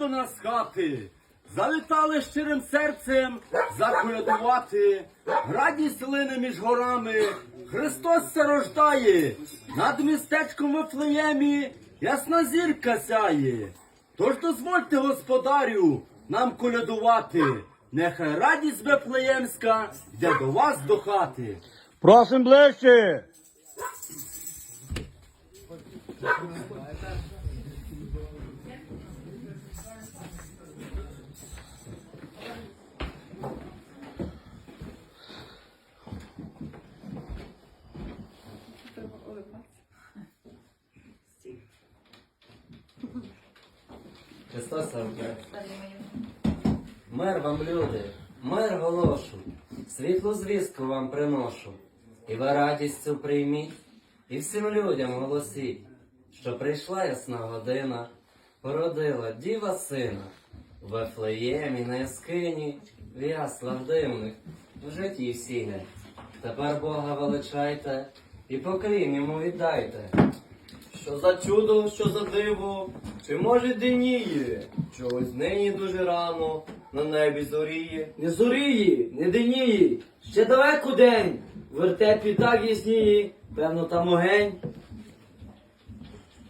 до нас хати. Завітали щирим серцем заколядувати. Радість лине між горами. Христос се рождає. Над містечком Вифлеємі ясна зірка сяє. Тож дозвольте, господарю, нам колядувати. Нехай радість Вифлеємська йде до вас до хати. Просим ближче. Христос рождає. Мир вам, люди, мир голошу, світлу звістку вам приношу, і ви радістю прийміть, і всім людям голосіть, що прийшла ясна година, породила діва сина, в Вифлеємі на яскині, в яслах дивних, в житті всіне. Тепер Бога величайте і поклін йому віддайте. Що за чудо, що за диво, чи може диніє? Чогось нині дуже рано на небі зоріє. Не зоріє, не диніє, ще далеко день, в вертепі так ясніє, певно там огень.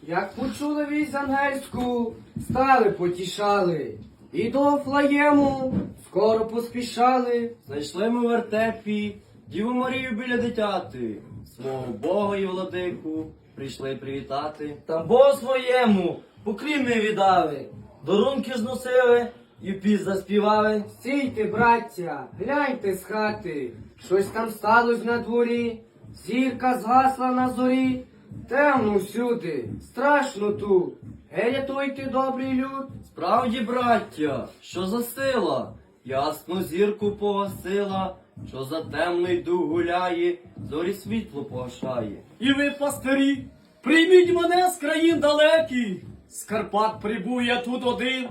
Як почули вість ангельську, стали потішали, і до Флаєму скоро поспішали. Знайшли ми в вертепі Діву Марію біля дитяти, свого Бога і владику прийшли привітати. Та Богу своєму покрім ми віддали, дарунки ж носили і піс заспівали. Стійте, браття, гляньте з хати, щось там сталося на дворі, зірка згасла на зорі, темно всюди, страшно тут. Гей, рятуйте, добрий люд. Справді, браття, що за сила? Ясну зірку погасила, що за темний дух гуляє, зорі світло погашає. І ви, пастирі, прийміть мене з країн далеких. З Карпат прибув я тут один,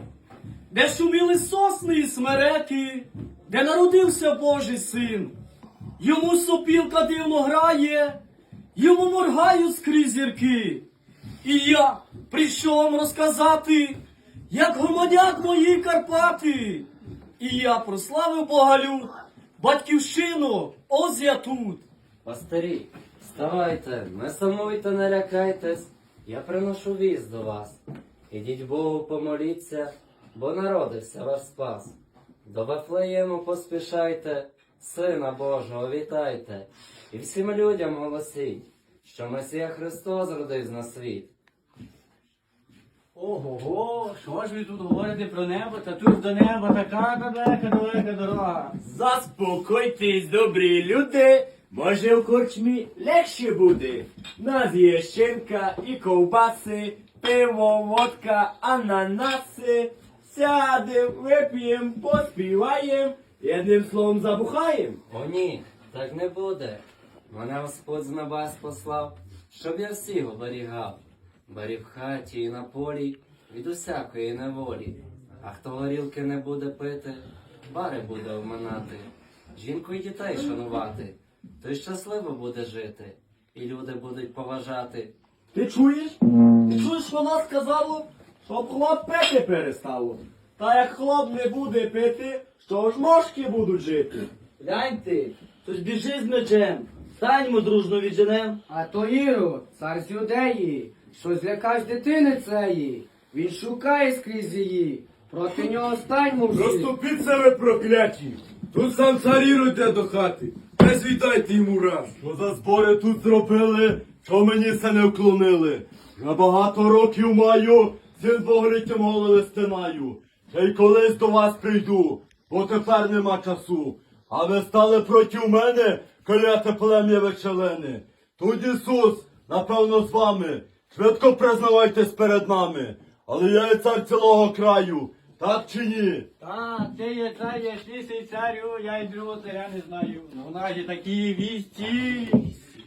де шуміли сосни і смереки, де народився Божий син. Йому сопілка дивно грає, йому моргають скрізь зірки. І я прийшов вам розказати, як громадяк мої Карпати. І я прославив Богалю, батьківщину, ось я тут. Пастирі, вставайте, не самуйте, не лякайтесь, я приношу віз до вас. Ідіть Богу, помоліться, бо народився ваш спас. До Вифлеєму поспішайте, Сина Божого вітайте, і всім людям голосіть, що Месія Христос родився на світ. Ого, що ж ви тут говорите про небо, та тут до неба така далека, далека дорога. Заспокойтесь, добрі люди, може в корчмі легше буде. Нас є щенка і ковбаси, пиво, водка, ананаси. Сядем, вип'єм, поспіваєм, одним словом забухаєм. О ні, так не буде. Мене Господь з небес послав, щоб я всіх оберігав. Беріг в хаті і на полі від усякої неволі. А хто горілки не буде пити, бари буде обминати, жінку і дітей шанувати, той щасливо буде жити, і люди будуть поважати. Ти чуєш? Ти чуєш, вона сказала? Щоб хлоп пити перестало. Та як хлоп не буде пити, що ж мошки будуть жити? Гляньте, тож біжи з мечем, станьмо дружно відженем. А то Ірод, цар з юдеї, що злякав дитини цеї. Він шукає скрізь її, проти нього станьмо всі. Розступіться ви прокляті! Тут сам цар йде до хати. Не звітайте йому раз. Що за збори тут зробили, що мені це не вклонили? Я багато років маю, цим двоголіттям голови стинаю. Та й колись до вас прийду, бо тепер нема часу. А ви стали проти мене, кляте плем'я вечелини. Тут Ісус, напевно, з вами. Швидко признавайтесь перед нами. Але я є цар цілого краю, так чи ні? Та, ти є цар, я слісий царю, я й другого царя не знаю. Ну, у нас є такі вісті,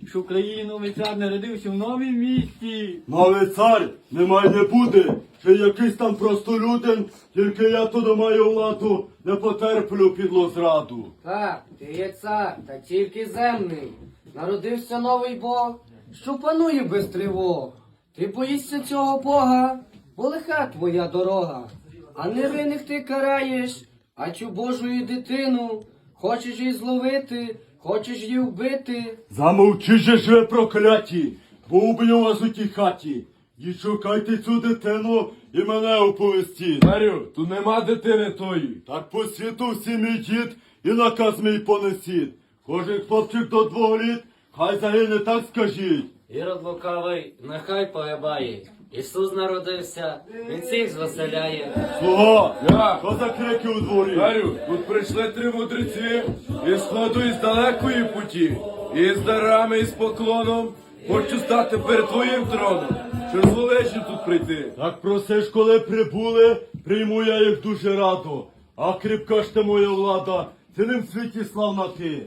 що в країні новий цар народився в новім місті. Новий цар немає не буде, чи якийсь там простолюдин, тільки я туди маю владу, не потерплю підло зраду. Так, ти є цар, та тільки земний. Народився новий Бог, що панує без тривог. Ти боїшся цього Бога, бо лиха твоя дорога. А невинних ти караєш, а цю Божою дитину. Хочеш її зловити, хочеш її вбити. Замовчи же ж ви прокляті, бо уб'ю вас у тій хаті. І шукайте цю дитину і мене оповістіть. Царю, тут нема дитини тої. Так по світу всі мій дід і наказ мій понесіть. Кожен хлопчик до двох літ, хай загине так скажіть. Ірод лукавий, нехай погибає. Ісус народився, Він всіх звеселяє. Слуга, Я. що за крики у дворі? Царю, тут прийшли три мудреці із сходу із далекої путі, і з дарами, і з поклоном. Хочу стати перед твоїм троном. Чи дозволиш тут прийти? Так просиш, коли прибули, прийму я їх дуже радо. А кріпка ж ти моя влада, цілим в світі славна ти.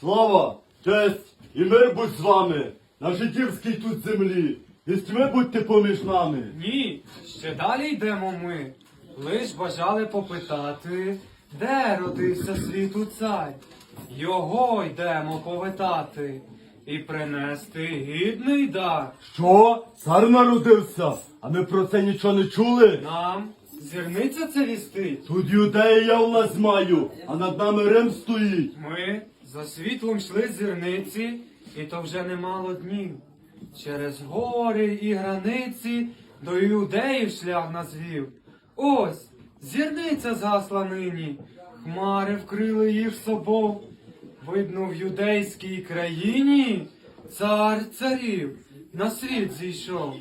Слава, честь і мир будь з вами, на жидівській тут землі. І з тьми будьте поміж нами. Ні, ще далі йдемо ми. Лиш бажали попитати, де родився світу цар. Його йдемо повитати і принести гідний дар. Що? Цар народився? А ми про це нічого не чули? Нам зірниця це вістить. Тут юдеї я власть маю, а над нами Рим стоїть. Ми за світлом йшли зірниці, і то вже немало днів. Через гори і границі до юдеїв шлях нас вів. Ось зірниця згасла нині, хмари вкрили їх собою. Видно, в юдейській країні цар царів на світ зійшов.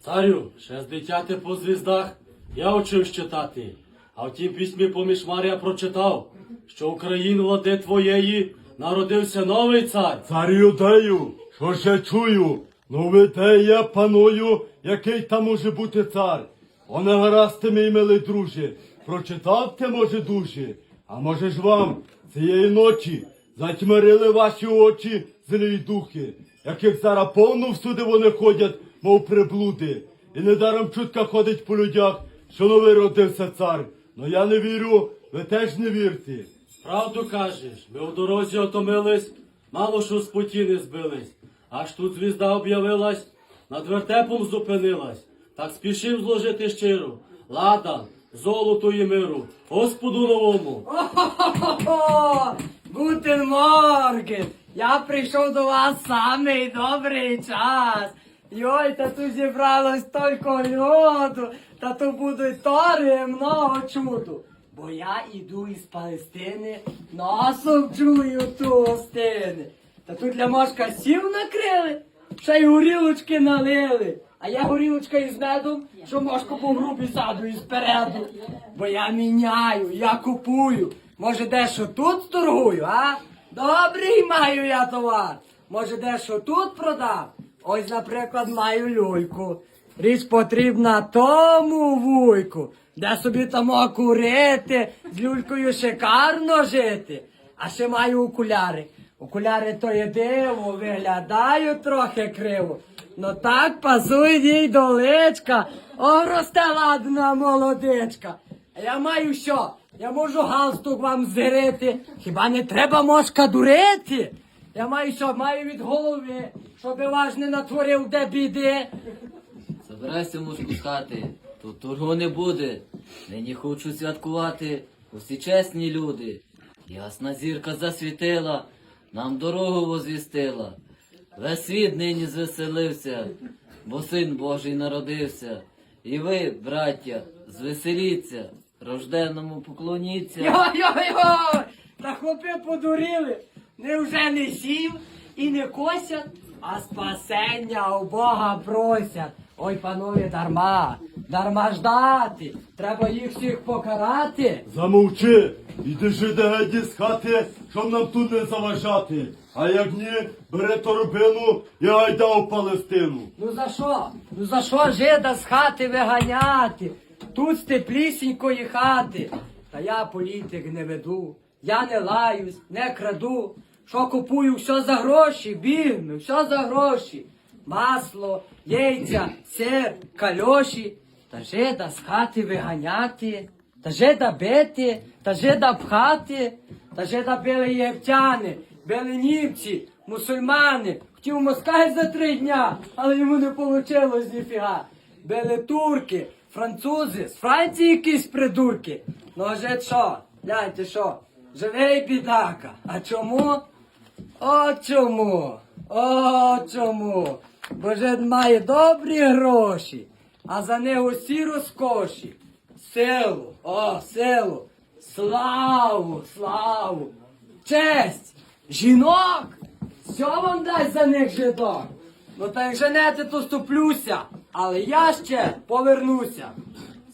Царю, ще з дитяти по звіздах я учив читати. А в тім письмі поміж Марія прочитав, що Україн влади твоєї народився новий цар. Цар юдею, що ж я чую? Ну де я паную, який там може бути цар? О, гаразд ти, мій милий друже, прочитав ти, може, дуже, а може ж вам цієї ночі затьмарили ваші очі злі духи, яких зараз повно всюди вони ходять, мов приблуди. І недаром чутка ходить по людях, що новий родився цар. Но я не вірю, ви теж не вірте. Правду кажеш, ми в дорозі отомились, мало що з путі не збились. Аж тут звізда об'явилась, над вертепом зупинилась. Так спішив зложити щиро. Ладан, золото і миру, Господу новому. О, Гутен Морген! Я прийшов до вас самий добрий час. Йой, та тут зібралось тільки льоду, та то будуть тори много чуду. Бо я іду із Палестини, носом чую ту гостини. Та тут для мошка сів накрили, ще й горілочки налили. А я горілочка із медом, що мошку по грубі саду із переду. Бо я міняю, я купую. Може, дещо тут торгую, а? Добрий маю я товар. Може, дещо тут продав? Ось, наприклад, маю люльку. Річ потрібна тому вуйку, де собі там курити, з люлькою шикарно жити. А ще маю окуляри. Окуляри то є диво, виглядають трохи криво. Ну так пасує їй до личка. О, росте ладна молодичка. А я маю що? Я можу галстук вам згрити. Хіба не треба мошка дурити? Я маю що, маю від голови, щоби ваш не натворив де біди. Забирайся мушку з хати, тут торгу не буде. Нині хочу святкувати усі чесні люди. Ясна зірка засвітила, нам дорогу возвістила. Весь світ нині звеселився, бо син Божий народився. І ви, браття, звеселіться, рожденному поклоніться. Йо-йо-йо! Та хлопи подуріли. Невже не сів і не косять, а спасення у Бога просять. Ой, панове, дарма, дарма ждати. Треба їх всіх покарати. Замовчи, іди жиде геді з хати, щоб нам тут не заважати. А як ні, бери торбину і гайда в Палестину. Ну за що? Ну за що жида з хати виганяти? Тут з теплісінької хати. Та я політик не веду, я не лаюсь, не краду. Що купую, все за гроші, бігну, все за гроші. Масло, яйця, сир, кальоші. Та жида з хати виганяти, та жида бити, та жида пхати, та жида били єгиптяни, били німці, мусульмани, хотів москаль за три дня, але йому не вийшло ніфіга. Били турки, французи, з Франції якісь придурки. Ну а же що? Гляньте що? Живий бідака. А чому? О чому? О чому? Бо же має добрі гроші, а за них усі розкоші. Силу, о, силу, славу, славу, честь, жінок, що вам дасть за них жидок? Ну так як женете, то ступлюся, але я ще повернуся.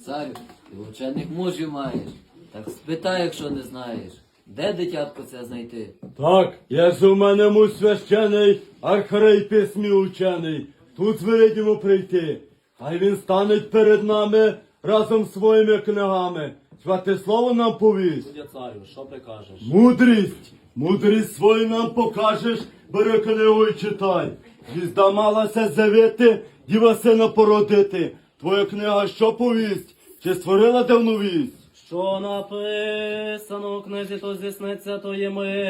Царю, ти вчених мужів маєш. Так спитай, якщо не знаєш, де дитятко це знайти? Так, є ж у мене муж священий, архарей письмі учений. Тут звелить прийти. Хай він стане перед нами разом з своїми книгами. Святе слово нам повість. Судя царю, що прикажеш? Мудрість, мудрість свою нам покажеш, бери книгу і читай. Звізда малася з'явити, діва сина породити. Твоя книга що повість? Чи створила давну вість? Що написано у книзі, то здійсниться тої миті.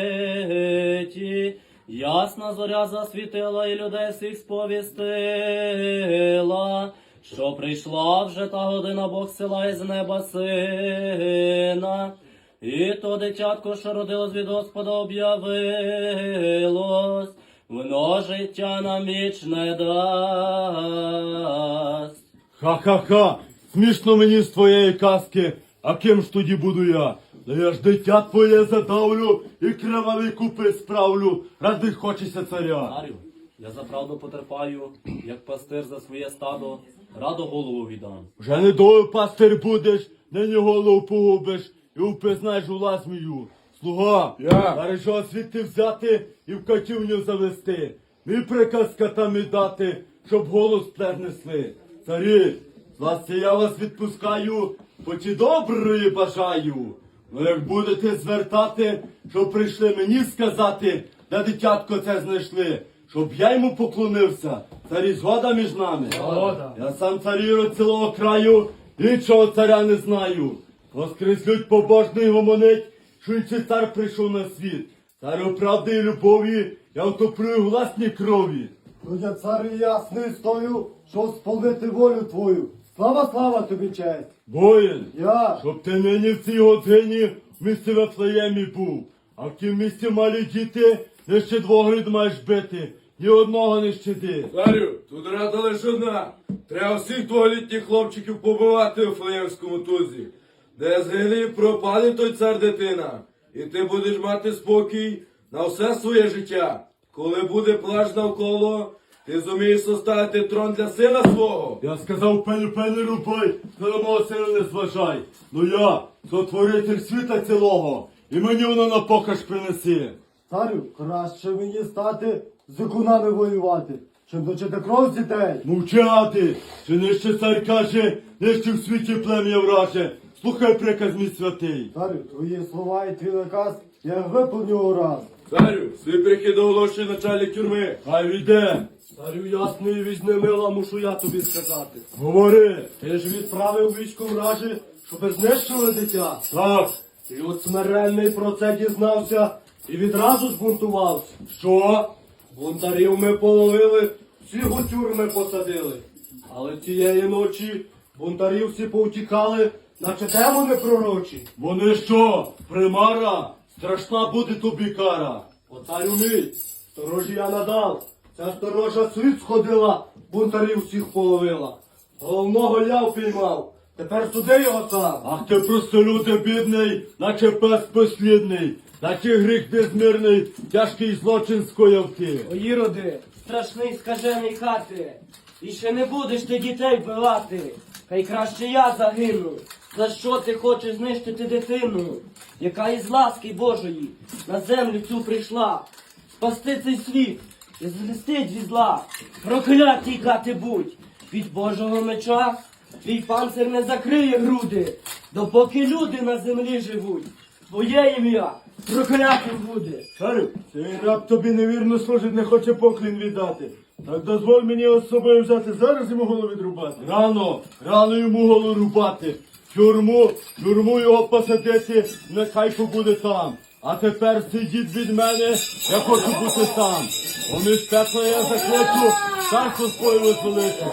Ясна зоря засвітила і людей всіх сповістила, що прийшла вже та година Бог села із неба сина. І то дитятко, що родилось від Господа, об'явилось, воно життя нам вічне дасть. Ха-ха-ха, смішно мені з твоєї казки, а ким ж тоді буду я? Да я ж дитя твоє задавлю і криваві купи справлю, ради хочеться царя. Царю, я за правду потерпаю, як пастир за своє стадо, радо голову віддам. Вже недовго пастир будеш, нині голову погубиш і впізнаєш у лазмію. Слуга, Я. бережого звідти взяти і в катівню завести. Мій приказ катам і дати, щоб голос пернесли. Царі, з ласці я вас відпускаю, хоч і доброї бажаю. Ну як будете звертати, щоб прийшли мені сказати, де дитятко це знайшли, щоб я йому поклонився. Царі згода між нами. Згода. Я сам царю цілого краю, іншого царя не знаю. Воскрес людь побожний гомонить, що інший цар прийшов на світ. Царю правди і любові, я втоплюю власні крові. Ну я цар ясний стою, щоб сповнити волю твою. Слава, слава тобі честь. Воїн, Я, щоб ти нині в цій годині в місті Вифлеємі був, а в тім місті малі діти, не ще двох грид маєш бити, ні одного не щади. Царю, тут рада лише одна. Треба всіх дволітніх хлопчиків побивати у Флеємському тузі. Де згилі пропаде той цар дитина. І ти будеш мати спокій на все своє життя. Коли буде плаж навколо, ти зумієш составити трон для сина свого. Я сказав пеню пеню рубай, на мого сина не зважай. Ну я, сотворитель світа цілого, і мені воно на покаж принеси. царю, краще мені стати з окунами воювати, чим точити кров з дітей. Мовчати, чи нижче цар каже, нижче в світі плем'я враже. Слухай приказ мій святий. Царю, твої слова і твій наказ я виповню ураз. Царю, свій прихід оголошує начальник тюрми. Хай віде. Царю ясний, візьми мила, мушу я тобі сказати. Говори. Ти ж відправив військо вражі, щоби знищили дитя. Так, І от смиренний про це дізнався і відразу збунтувався. що? Бунтарів ми половили, всіх у тюрми посадили. Але цієї ночі бунтарів всі повтікали, наче демони пророчі. Вони що? Примара? Страшна буде тобі кара. О царю мій, сторожі я надав. Ця сторожа світ сходила, бунтарів всіх половила. Головного ляв піймав, тепер суди його сам. Ах ти просто люди бідний, наче пес послідний, наче гріх безмірний, тяжкий злочин скояв ти. Іроди, страшний скажений хати, і ще не будеш ти дітей вбивати. Хай краще я загину. За що ти хочеш знищити дитину, яка із ласки Божої на землю цю прийшла, спасти цей світ і звестить від зла. Проклятій кати будь від Божого меча, твій панцир не закриє груди, допоки люди на землі живуть. Твоє ім'я проклятим буде. Царю, цей раб тобі невірно служить, не хоче поклін віддати. Так дозволь мені його з собою взяти, зараз йому голову відрубати. Рано, рано йому голову рубати. Тюрму, тюрму його посадити, нехай побуде там. А тепер сидіть від мене, я хочу бути сам. з пекла я закличу, царство своє визволити.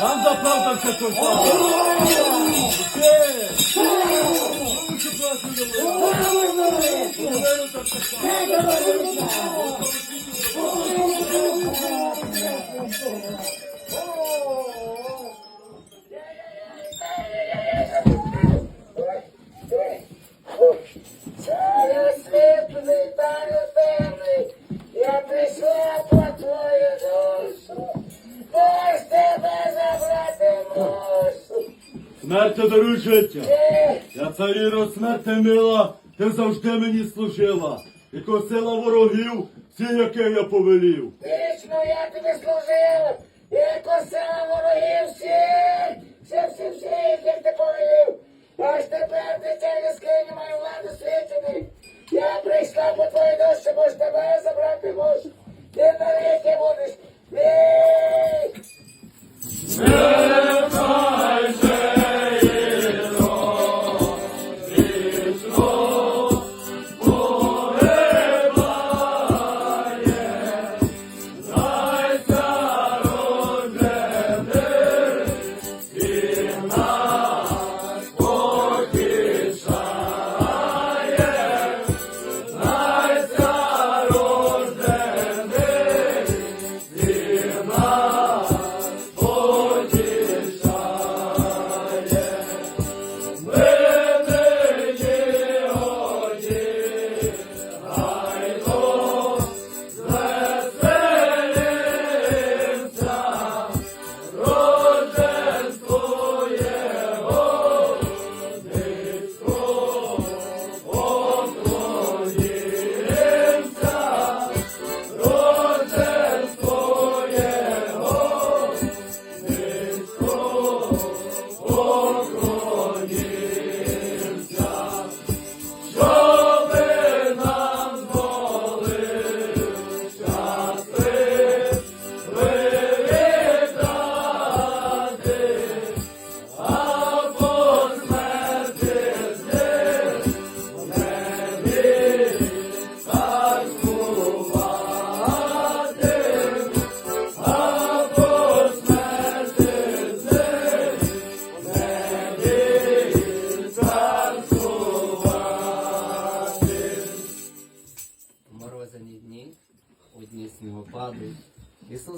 Там заправдався чорта. Царю Ти, Я царіро мила, ти завжди мені служила. І косила ворогів, всі, яких я повелів. вічно я тобі служила, і косила ворогів всіх, всіх, всіх, всіх, як ти повелів. Аж тепер дитя скині мою владу світити. Я прийшла по твою душу, бо ж тебе забрати мушу. Ти навіки будеш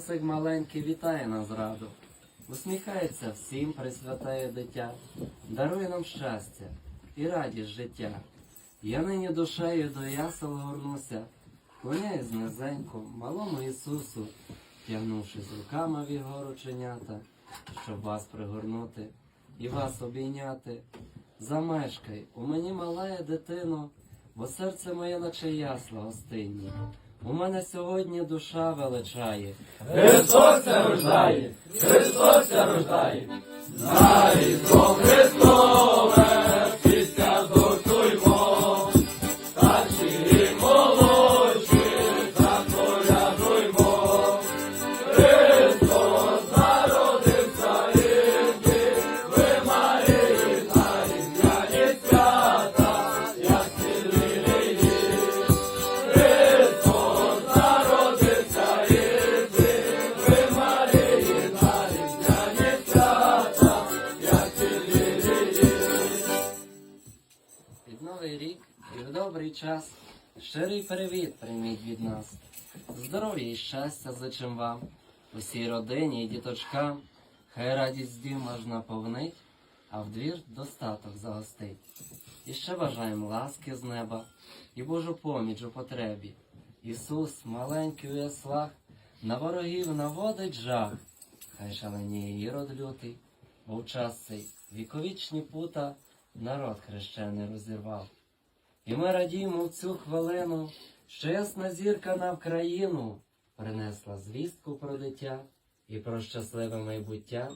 Ісусик маленький вітає нас раду, усміхається всім присвятає дитя, дарує нам щастя і радість життя. Я нині душею до ясел горнуся, клоняюсь низенько, малому Ісусу, тягнувшись руками в його рученята, щоб вас пригорнути і вас обійняти. Замешкай, у мені малая дитино, бо серце моє наче ясла гостинні. У мене сьогодні душа величає. Христос рождає, Христос рождає. Знай Христове, Здоров'я і щастя зичим вам, усій родині і діточкам. Хай радість дім аж наповнить, а в двір достаток загостить. І ще бажаємо ласки з неба і Божу поміч у потребі. Ісус, маленький у яслах, на ворогів наводить жах. Хай шаленіє ірод лютий, бо в час цей віковічні пута народ хрещений розірвав. І ми радіємо в цю хвилину, що ясна зірка на Вкраїну принесла звістку про дитя і про щасливе майбуття.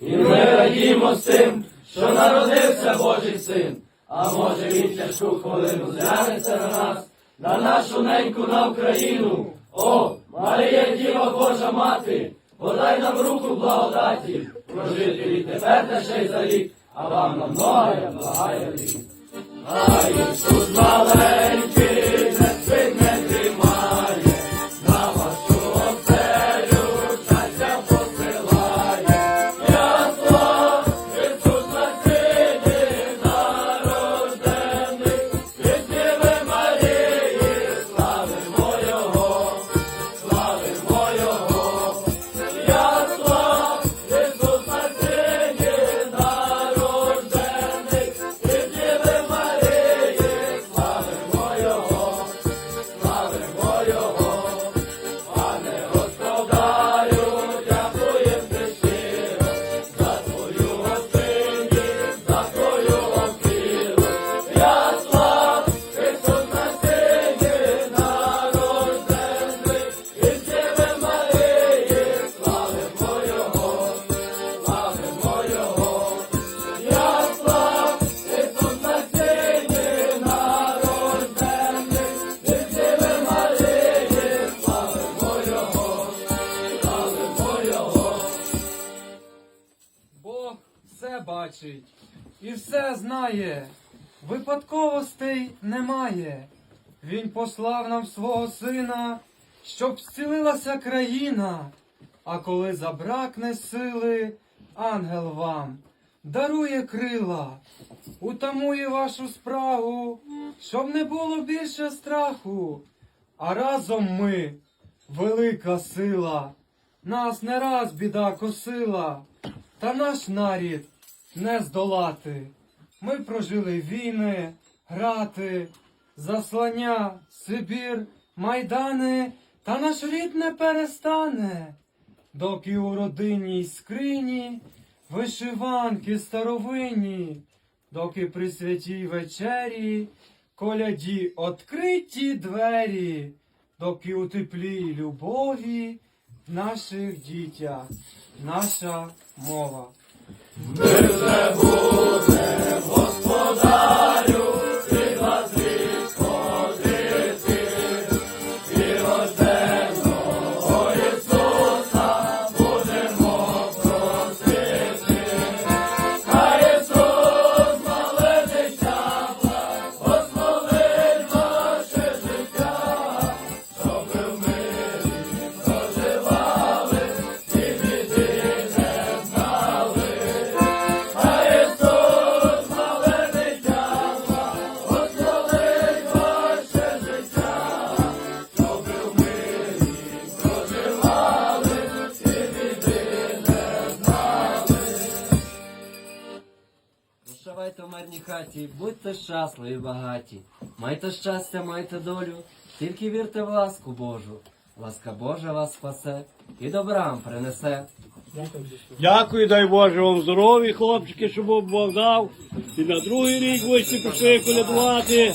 І ми радімо всім, що народився Божий син, а може він тяжку хвилину зглянеться на нас, на нашу неньку на Україну. О, Марія Діва Божа Мати, подай нам руку благодаті, прожити від тепер та ще й за рік, а вам на многое благає рік. А Ісус маленький, немає. Він послав нам свого сина, щоб зцілилася країна. А коли забракне сили, ангел вам дарує крила, утамує вашу спрагу, щоб не було більше страху. А разом ми велика сила. Нас не раз біда косила, та наш нарід не здолати. Ми прожили війни, грати, заслання, Сибір, майдани, та наш рід не перестане, доки у родинній скрині вишиванки старовинні, доки при святій вечері коляді откриті двері, доки у теплі любові в наших дітях наша мова. Прощавайте щасливі, багаті. Майте щастя, майте долю, тільки вірте в ласку Божу. Ласка Божа вас спасе і добрам принесе. Дякую, дай Боже вам здорові, хлопчики, щоб Бог дав. І на другий рік будете пішли колядувати.